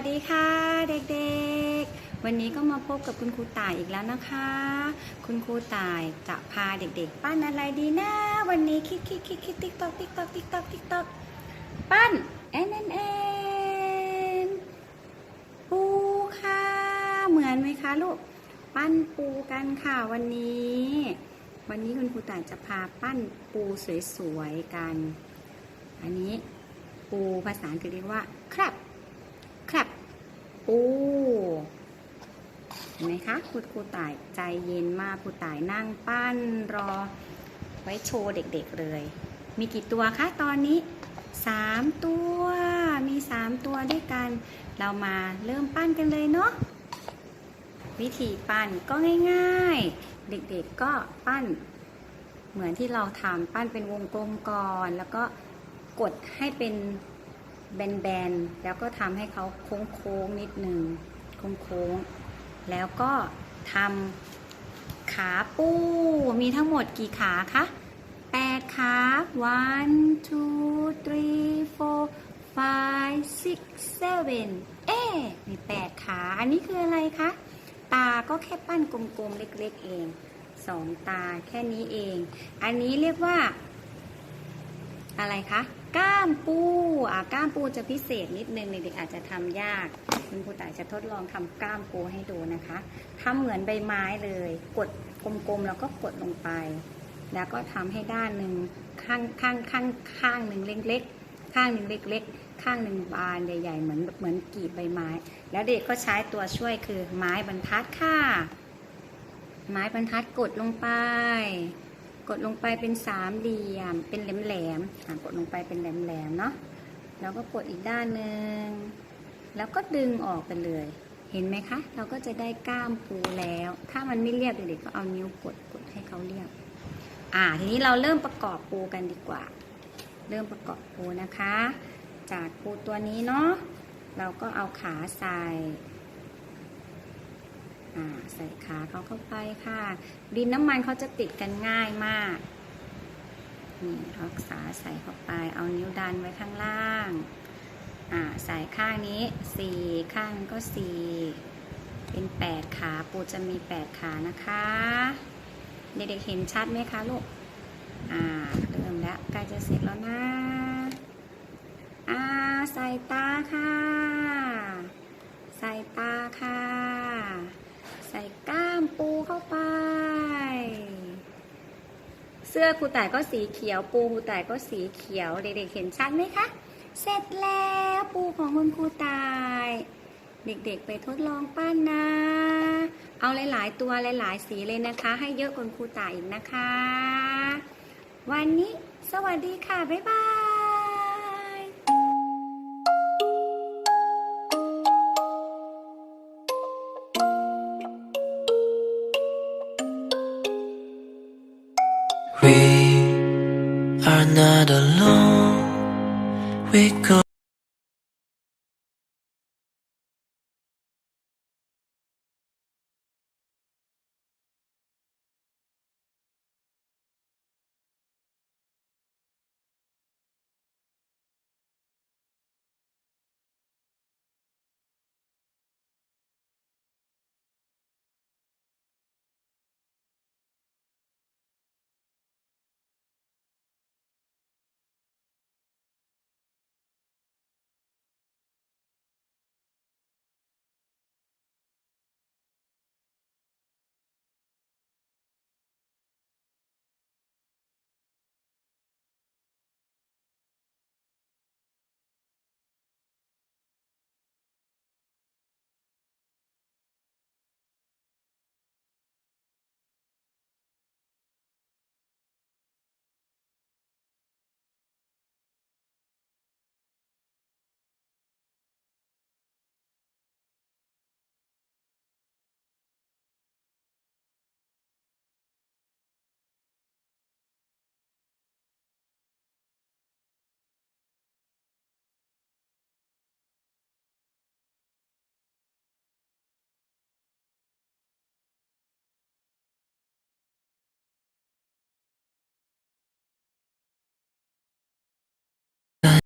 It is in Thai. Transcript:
วัสดีค่ะเด็กๆ วันนี้ก็มาพบกับคุณครูต่ายอีกแล้วนะคะ คุณครูต่ายจะพาเด็กๆ ปั้นอะไรดีนะ วันนี้คิดคิดคิดคิดติ๊กตอกติ๊กตอกติ๊กตอกติ๊กตอกปั้นแอนแอนแอนปูค่ะเหมือนไหมคะลูกปั้นปูกันค่ะวันนี้ วันนี้คุณครูต่ายจะพาปั้นปูสวยๆกัน อันนี้ปูภาษาอังกฤษเรียกว่า crab ครับ ปูเห็นไหมคะคุณครูต่ายใจเย็นมากครูต่ายนั่งปั้นรอ ไว้โชว์เด็กๆเลย มีกี่ตัวคะตอนนี้สามตัวมีสามตัวด้วยกัน เรามาเริ่มปั้นกันเลยเนาะวิธีปั้นก็ง่ายๆ เด็กๆก็ปั้น เหมือนที่เราทำปั้นเป็นวงกลมก่อน แล้วก็กดให้เป็น แบนๆ แล้วก็ทำให้เขาโค้งๆนิดหนึ่งโค้งๆ แล้วก็ทำขาปูมีทั้งหมดกี่ขาคะแปดขา one two three four five six seven เอ๊มีแปดขา อันนี้คืออะไรคะ ตาก็แค่ปั้นกลมๆ เล็กๆ เองสองตาแค่นี้เอง อันนี้เรียกว่า อะไรคะ ก้ามปูอะก้ามปูจะพิเศษนิดนึงเด็กๆอาจจะทำยาก คุณครูต่ายจะทดลองทำก้ามปูให้ดูนะคะทำเหมือนใบไม้เลย กดกลมๆแล้วก็กดลงไป แล้วก็ทำให้ด้านหนึ่งข้างข้างข้างข้างหนึ่งเล็กๆข้างหนึ่งเล็ก ๆ ข้างหนึ่งบานใหญ่ๆเหมือนเหมือนกีบใบไม้ แล้วเด็กก็ใช้ตัวช่วยคือไม้บรรทัดค่ะ ไม้บรรทัดกดลงไป กดลงไปเป็นสามเหลี่ยม เป็นแหลมๆกดลงไปเป็นแหลมๆเนาะแล้วก็กดอีกด้านหนึ่งแล้วก็ดึงออกไปเลย เห็นไหมคะ เราก็จะได้ก้ามปูแล้ว ถ้ามันไม่เรียบเด็กๆก็เอานิ้วกดกดให้เขาเรียบ อ่า ทีนี้เราเริ่มประกอบปูกันดีกว่า เริ่มประกอบปูนะคะ จากปูตัวนี้เนาะ เราก็เอาขาใส่ ใส่ขาเขาเข้าไปค่ะ ดินน้ำมันเขาจะติดกันง่ายมากนี่เอาขาใส่เข้าไป เอานิ้วดันไว้ข้างล่าง อ่า ใส่ข้างนี้สี่ข้างก็สี่เป็นแปดขาปูจะมีแปดขานะคะ เด็กๆเห็นชัดไหมคะลูก อ่า เริ่มแล้วใกล้จะเสร็จแล้วนะ อ่า ใส่ตาค่ะ ใส่ตาค่ะ ใส่ก้ามปูเข้าไป เสื้อครูต่ายก็สีเขียว ปูครูต่ายก็สีเขียวเด็กๆเห็นชัดไหมคะ เสร็จแล้วปูของคุณครูตาย เด็กๆไปทดลองปั้นนะ เอาหลายๆตัวหลายๆสีเลยนะคะ ให้เยอะกว่าคุณครูตายอีกนะคะ วันนี้สวัสดีค่ะ บ๊ายบาย are not alone. We go.